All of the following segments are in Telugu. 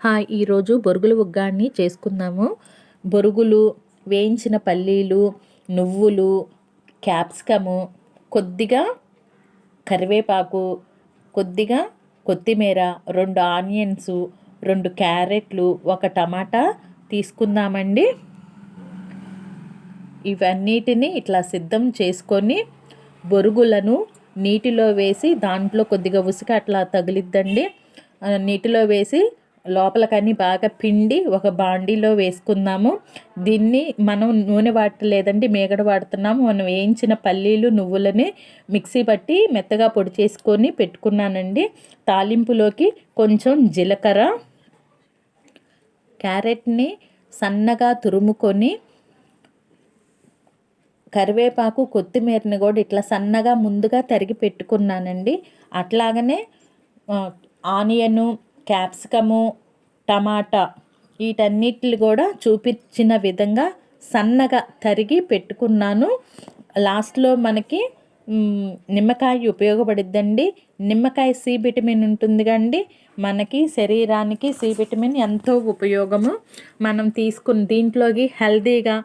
హాయ్ ఈరోజు బొరుగుల ఉగ్గాన్ని చేసుకుందాము. బొరుగులు వేయించిన పల్లీలు నువ్వులు క్యాప్సికము కొద్దిగా కరివేపాకు కొద్దిగా కొత్తిమీర రెండు ఆనియన్స్ రెండు క్యారెట్లు ఒక టమాటా తీసుకుందామండి. ఇవన్నిటిని ఇట్లా సిద్ధం చేసుకొని బొరుగులను నీటిలో వేసి దాంట్లో కొద్దిగా ఉసుక అట్లా తగిలిద్దండి. నీటిలో వేసి లోపలకన్నీ బాగా పిండి ఒక బాండీలో వేసుకుందాము. దీన్ని మనం నూనె వాడలేదండి మేగడ వాడుతున్నాము. మనం వేయించిన పల్లీలు నువ్వులని మిక్సీ పట్టి మెత్తగా పొడి చేసుకొని పెట్టుకున్నానండి. తాలింపులోకి కొంచెం జీలకర్ర క్యారెట్ని సన్నగా తురుముకొని కరివేపాకు కొత్తిమీరని కూడా ఇట్లా సన్నగా ముందుగా తరిగి పెట్టుకున్నానండి. అట్లాగనే ఆనియను క్యాప్సికము టమాటా వీటన్నిటిని కూడా చూపించిన విధంగా సన్నగా తరిగి పెట్టుకున్నాను. లాస్ట్లో మనకి నిమ్మకాయ ఉపయోగపడిద్దండి. నిమ్మకాయ సి విటమిన్ ఉంటుంది కండి మనకి శరీరానికి సి విటమిన్ ఎంతో ఉపయోగము. మనం తీసుకుని దీంట్లోకి హెల్దీగా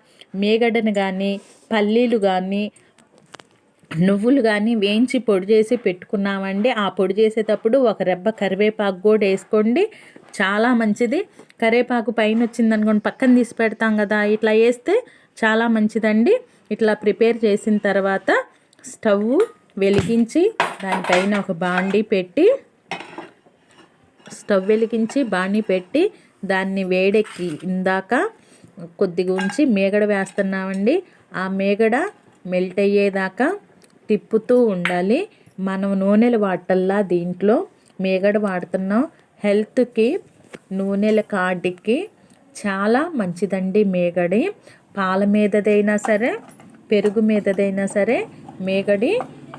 మేగడను కానీ పల్లీలు కానీ నువ్వులు కానీ వేయించి పొడి చేసి పెట్టుకున్నామండి. ఆ పొడి చేసేటప్పుడు ఒక రెబ్బ కరివేపాకు కూడా వేసుకోండి. చాలా మంచిది. కరివేపాకు పైన వచ్చింది అనుకోండి పక్కన తీసి పెడతాం కదా ఇట్లా వేస్తే చాలా మంచిదండి. ఇట్లా ప్రిపేర్ చేసిన తర్వాత స్టవ్ వెలిగించి దానిపైన ఒక బాండీ పెట్టి స్టవ్ వెలిగించి బాండీ పెట్టి దాన్ని వేడెక్కి ఇందాక కొద్దిగా ఉంచి మేగడ వేస్తున్నామండి. ఆ మేగడ మెల్ట్ అయ్యేదాకా తిప్పుతూ ఉండాలి. మనం నూనెలు వాటల్లా దీంట్లో. మేగడ వాడుతున్నాం. హెల్త్కి నూనెల కాడికి చాలా మంచిదండి మేగడి. పాల మీదదైనా సరే పెరుగు మీదదైనా సరే మేగడి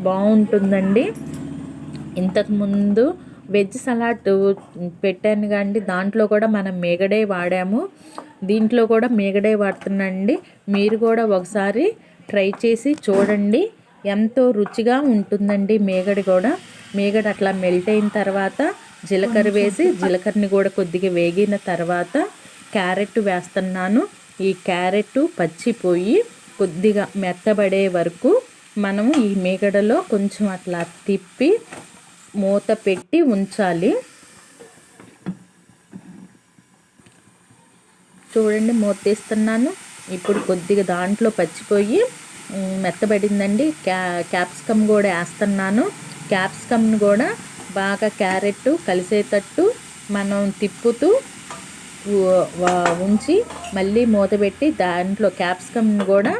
బాగుంటుందండి ఇంతకుముందు వెజ్ సలాడ్ పెట్టాను కానీ దాంట్లో కూడా మనం మేగడే వాడాము. దీంట్లో కూడా మేగడే వాడుతున్నాండి మీరు కూడా ఒకసారి ట్రై చేసి చూడండి. ఎంతో రుచిగా ఉంటుందండి మేగడి కూడా. మేగడ అట్లా మెల్ట్ అయిన తర్వాత జీలకర్ర వేసి జీలకర్రని కూడా కొద్దిగా వేగిన తర్వాత క్యారెట్ వేస్తున్నాను. ఈ క్యారెట్ పచ్చిపోయి కొద్దిగా మెత్తబడే వరకు మనము ఈ మేగడలో కొంచెం అట్లా తిప్పి మూత పెట్టి ఉంచాలి. చూడండి మూత తీస్తున్నాను. ఇప్పుడు కొద్దిగా దాంట్లో పచ్చిపోయి మెత్తబడిందండి. క్యా క్యాప్సికమ్ కూడా వేస్తున్నాను. క్యాప్సికమ్ని కూడా బాగా క్యారెట్ కలిసేటట్టు మనం తిప్పుతూ ఉంచి మళ్ళీ మూతబెట్టి దాంట్లో క్యాప్సికమ్ని కూడా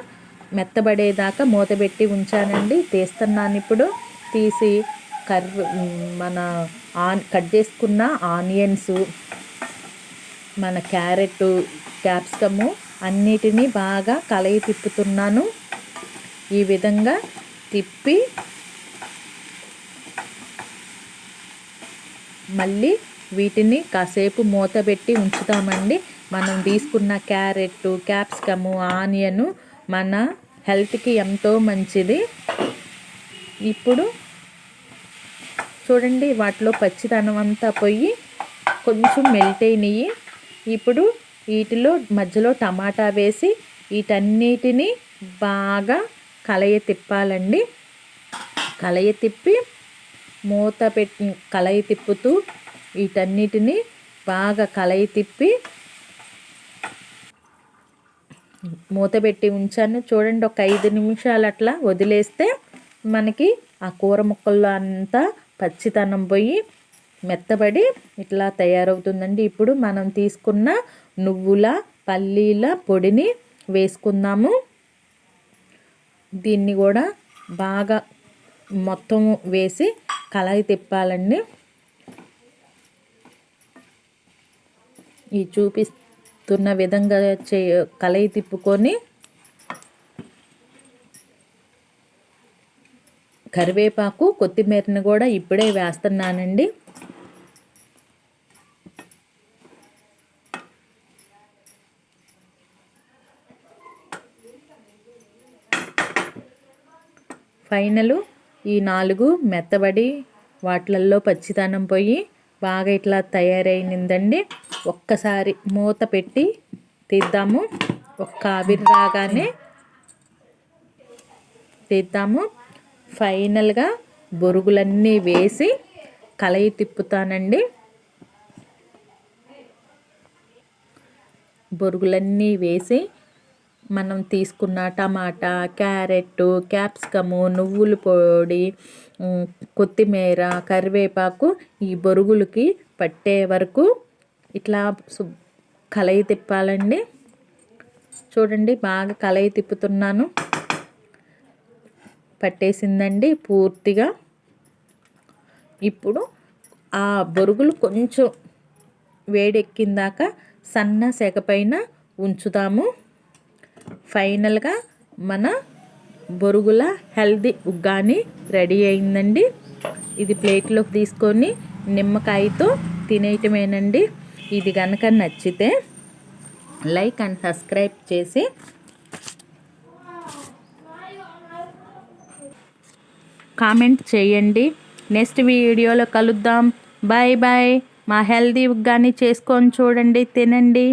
మెత్తబడేదాకా మూతబెట్టి ఉంచానండి. తీస్తున్నాను ఇప్పుడు. తీసి కర్రీ మన ఆన్ కట్ చేసుకున్న ఆనియన్స్ మన క్యారెట్ క్యాప్సికము అన్నిటినీ బాగా కలయి తిప్పుతున్నాను. ఈ విధంగా తిప్పి మళ్ళీ వీటిని కాసేపు మూత పెట్టి ఉంచుతామండి. మనం తీసుకున్న క్యారెట్ క్యాప్సికము ఆనియను మన హెల్త్కి ఎంతో మంచిది. ఇప్పుడు చూడండి వాటిలో పచ్చిదనం అంతా పోయి కొంచెం మెల్ట్ అయినాయి. ఇప్పుడు వీటిలో మధ్యలో టమాటా వేసి వీటన్నిటిని బాగా కలయి తిప్పాలండి. కలయి తిప్పి మూత పెట్టి కలయి తిప్పుతూ వీటన్నిటిని బాగా కలయి తిప్పి మూత పెట్టి ఉంచాను. చూడండి ఒక ఐదు నిమిషాలు అట్లా వదిలేస్తే మనకి ఆ కూర ముక్కల్లో అంతా పచ్చితనం పోయి మెత్తబడి ఇట్లా తయారవుతుందండి. ఇప్పుడు మనం తీసుకున్న నువ్వుల పల్లీల పొడిని వేసుకుందాము. దీన్ని కూడా బాగా మొత్తం వేసి కళాయి తిప్పాలండి. ఈ చూపిస్తున్న విధంగా చే కళాయి తిప్పుకొని కరివేపాకు కొత్తిమీరని కూడా ఇప్పుడే వేస్తున్నానండి. ఫైనలు ఈ నాలుగు మెత్తబడి వాటిలల్లో పచ్చితనం పోయి బాగా ఇట్లా తయారైందండి ఒక్కసారి మూత పెట్టి తీద్దాము. ఒక్క ఆవిరి రాగానే తీద్దాము. ఫైనల్గా బొరుగులన్నీ వేసి కలయి తిప్పుతానండి. బొరుగులన్నీ వేసి మనం తీసుకున్న టమాటా క్యారెట్ క్యాప్సికము నువ్వుల పొడి కొత్తిమీర కరివేపాకు ఈ బొరుగులకి పట్టే వరకు ఇట్లా కలయి తిప్పాలండి. చూడండి బాగా కలయి తిప్పుతున్నాను. పట్టేసిందండి పూర్తిగా. ఇప్పుడు ఆ బొరుగులు కొంచెం వేడెక్కిందాక సన్న సెగ పైన ఉంచుతాము ఫైనల్గా మన బొరుగుల హెల్దీ ఉగ్గాని రెడీ అయిందండి. ఇది ప్లేట్లోకి తీసుకొని నిమ్మకాయతో తినేయటమేనండి. ఇది కనుక నచ్చితే లైక్ అండ్ సబ్స్క్రైబ్ చేసి కామెంట్ చేయండి. నెక్స్ట్ వీడియోలో కలుద్దాం. Bye bye. మా హెల్దీ ఉగ్గాని చేసుకొని చూడండి తినండి.